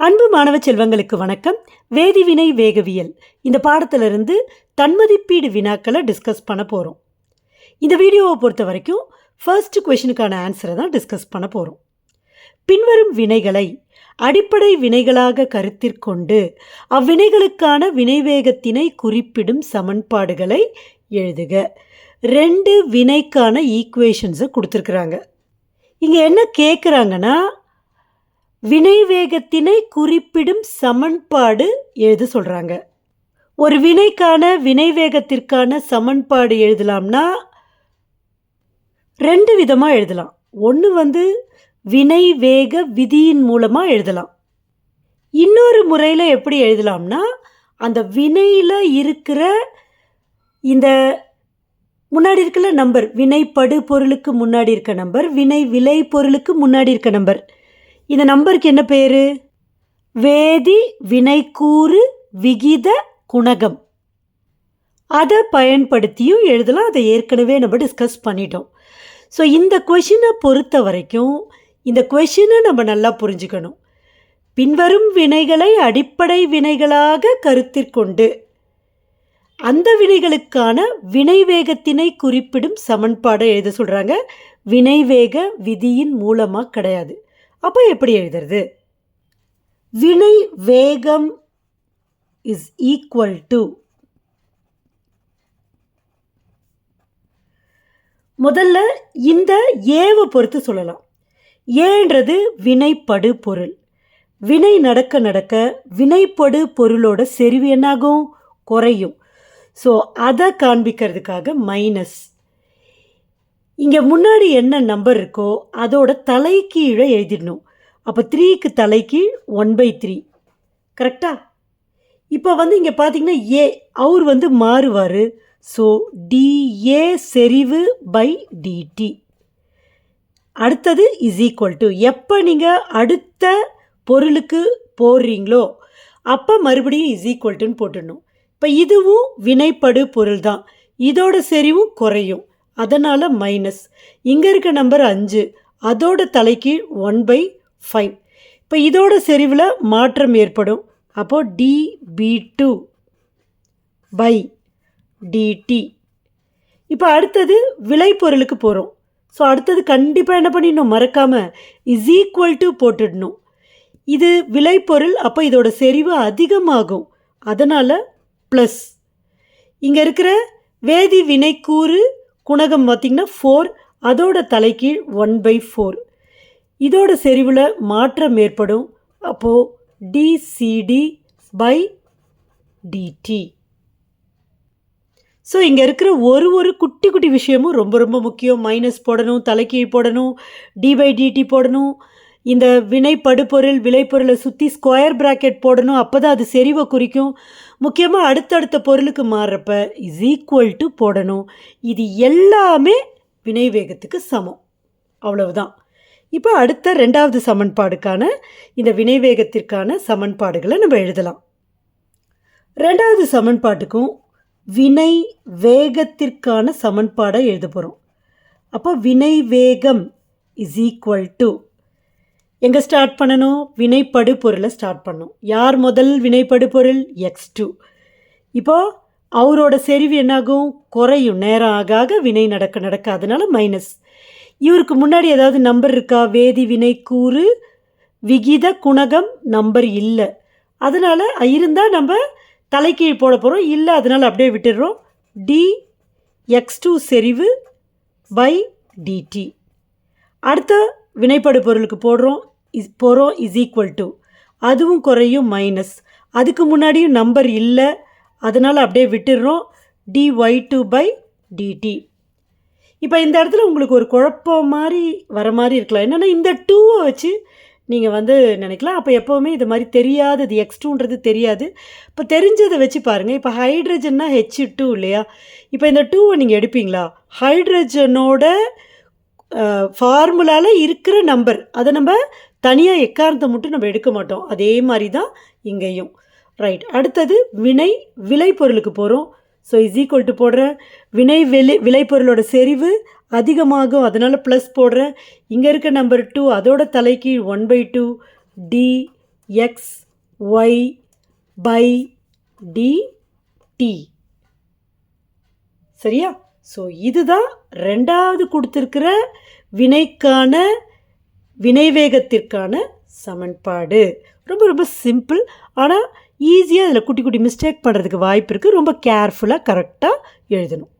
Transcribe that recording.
அன்பு மாணவ செல்வங்களுக்கு வணக்கம். வேதிவினை வேகவியல். இந்த பாடத்திலிருந்து தன்மதிப்பீடு வினாக்களை டிஸ்கஸ் பண்ண போகிறோம் இந்த வீடியோவை பொறுத்த வரைக்கும் ஃபர்ஸ்ட் கொஷினுக்கான ஆன்சரை தான் டிஸ்கஸ் பண்ண போகிறோம் பின்வரும் வினைகளை அடிப்படை வினைகளாக கருத்திற்கொண்டு அவ்வினைகளுக்கான வினைவேகத்தினை குறிப்பிடும் சமன்பாடுகளை எழுதுக. ரெண்டு வினைக்கான ஈக்குவேஷன்ஸை கொடுத்துருக்குறாங்க. இங்கே என்ன கேட்குறாங்கன்னா வினைவேகத்தினை குறிப்பிடும் சமன்பாடு எழுத சொல்கிறாங்க ஒரு வினைக்கான வினைவேகத்திற்கான சமன்பாடு எழுதலாம்னா ரெண்டு விதமாக எழுதலாம். ஒன்று வந்து வினை வேக விதியின் மூலமாக எழுதலாம். இன்னொரு முறையில் எப்படி எழுதலாம்னா அந்த வினையில் இருக்கிற இந்த முன்னாடி இருக்கிற நம்பர் வினைப்படு பொருளுக்கு முன்னாடி இருக்க நம்பர் வினை விலை பொருளுக்கு முன்னாடி இருக்க நம்பர். இந்த நம்பருக்கு என்ன பேர்? வேதி வினைக்கூறு விகித குணகம். அதை பயன்படுத்தியும் எழுதலாம். அதை ஏற்கனவே நம்ம டிஸ்கஸ் பண்ணிட்டோம். ஸோ இந்த கொஷினை பொறுத்த வரைக்கும் இந்த கொஷினை நம்ம நல்லா புரிஞ்சுக்கணும். பின்வரும் வினைகளை அடிப்படை வினைகளாக கருத்திற்கொண்டு அந்த வினைகளுக்கான வினைவேகத்தினை குறிப்பிடும் சமன்பாடை எழுத சொல்கிறாங்க வினைவேக விதியின் மூலமாக கிடையாது. அப்போ எப்படி எழுதுறது? வினை வேகம் இஸ் ஈக்குவல் டு முதல்ல இந்த ஏவை பொறுத்து சொல்லலாம். ஏன்றது வினைப்படு பொருள். வினை நடக்க நடக்க வினைப்படு பொருளோட செறிவு என்னாகும்? குறையும். ஸோ அதை காண்பிக்கிறதுக்காக மைனஸ் இங்கே முன்னாடி என்ன நம்பர் இருக்கோ அதோட தலைக்கீழே எழுதிடணும். அப்போ த்ரீக்கு தலைக்கீழ் ஒன் பை த்ரீ கரெக்டா இப்போ வந்து இங்கே பார்த்தீங்கன்னா ஏ அவர் வந்து மாறுவார். ஸோ டிஏ செறிவு பை டிடி அடுத்தது இஸ் ஈக்குவல் டு எப்போ நீங்கள் அடுத்த பொருளுக்கு போடுறீங்களோ அப்போ மறுபடியும் இஸ் ஈக்குவல் டுன்னு போட்டுடணும். இப்போ இதுவும் வினைப்படு பொருள் தான் இதோட செறிவும் குறையும். அதனால் மைனஸ் இங்கே இருக்க நம்பர் அஞ்சு. அதோட தலைக்கு ஒன் பை ஃபைவ் இப்போ இதோட செறிவில் மாற்றம் ஏற்படும். அப்போது D P two by DT இப்போ அடுத்தது விளைபொருளுக்கு போகிறோம் ஸோ அடுத்தது கண்டிப்பாக என்ன பண்ணிடணும்? மறக்காமல் இஸ் ஈக்குவல் டு போட்டுடணும். இது விளைபொருள் அப்போ இதோட செறிவு அதிகமாகும். அதனால் ப்ளஸ் இங்கே இருக்கிற வேதி வினைக்கூறு குணகம் பார்த்திங்கன்னா ஃபோர் அதோட தலைக்கீழ் ஒன் பை ஃபோர் இதோட செறிவில் மாற்றம் ஏற்படும். அப்போது டிசிடி பை டிடி ஸோ இங்கே இருக்கிற ஒரு ஒரு குட்டி குட்டி விஷயமும் ரொம்ப ரொம்ப முக்கியம். மைனஸ் போடணும் தலைக்கீழ் போடணும் டி பை டிடி போடணும். இந்த வினை படுபொருள் விளைபொருளை சுற்றி ஸ்கொயர் ப்ராக்கெட் போடணும். அப்போ தான் அது செறிவை குறிக்கும். முக்கியமாக அடுத்தடுத்த பொருளுக்கு மாறுறப்ப இஸ் ஈக்குவல் டு போடணும். இது எல்லாமே வினை வேகத்துக்கு சமம். அவ்வளவுதான். இப்போ அடுத்த ரெண்டாவது சமன்பாடுக்கான இந்த வினைவேகத்திற்கான சமன்பாடுகளை நம்ம எழுதலாம். ரெண்டாவது சமன்பாட்டுக்கும் வினை வேகத்திற்கான சமன்பாடை எழுத போகிறோம் அப்போ வினை வேகம் இஸ் ஈக்குவல் டு எங்கே ஸ்டார்ட் பண்ணணும்? வினைப்படு பொருளை ஸ்டார்ட் பண்ணணும். யார் முதல் வினைப்படு பொருள்? எக்ஸ் டூ இப்போது அவரோட செறிவு என்னாகும்? குறையும். நேரம் ஆக ஆக வினை நடக்க நடக்க அதனால் மைனஸ் இவருக்கு முன்னாடி ஏதாவது நம்பர் இருக்கா? வேதி வினை கூறு விகித குணகம் நம்பர் இல்லை. அதனால் இருந்தால் நம்ம தலைக்கீழ் போட போகிறோம் இல்லை அதனால் அப்படியே விட்டுடுறோம். டி எக்ஸ் டூ செறிவு பை டிடி அடுத்த வினைப்படு பொருளுக்கு போடுறோம். இஸ் போகிறோம் இஸ் ஈக்குவல் டு அதுவும் குறையும் மைனஸ் அதுக்கு முன்னாடியும் நம்பர் இல்லை. அதனால் அப்படியே விட்டுடுறோம் D Y two by DT இப்போ இந்த இடத்துல உங்களுக்கு ஒரு குழப்பம் மாதிரி வர மாதிரி இருக்கலாம். என்னென்னா இந்த டூவை வச்சு நீங்கள் வந்து நினைக்கலாம். அப்போ எப்போவுமே இது மாதிரி தெரியாதது எக்ஸ் டூன்றது தெரியாது. இப்போ தெரிஞ்சதை வச்சு பாருங்கள் இப்போ ஹைட்ரஜன்னா ஹெச் டூ இல்லையா? இப்போ இந்த டூவை நீங்கள் எடுப்பீங்களா? ஹைட்ரஜனோட ஃபார்முலாவில் இருக்கிற நம்பர் அதை நம்ம தனியாக எக்காரத்தை மட்டும் நம்ம எடுக்க மாட்டோம். அதே மாதிரி தான் இங்கேயும். ரைட் அடுத்தது வினை விளைபொருளுக்கு போகிறோம் ஸோ இஸ் ஈக்குவல் டு போடுறேன் வினை விலை விளைபொருளோட செறிவு அதிகமாகும். அதனால் ப்ளஸ் போடுறேன் இங்கே இருக்க நம்பர் டூ அதோட தலைக்கு one by two D X Y by D T சரியா? ஸோ இதுதான் ரெண்டாவது கொடுத்துருக்கிற வினைக்கான வினைவேகத்திற்கான சமன்பாடு. ரொம்ப ரொம்ப சிம்பிள் ஆனால் ஈஸியாக அதில் குட்டி குட்டி மிஸ்டேக் பண்ணுறதுக்கு வாய்ப்பு இருக்குது ரொம்ப கேர்ஃபுல்லாக கரெக்டாக எழுதணும்.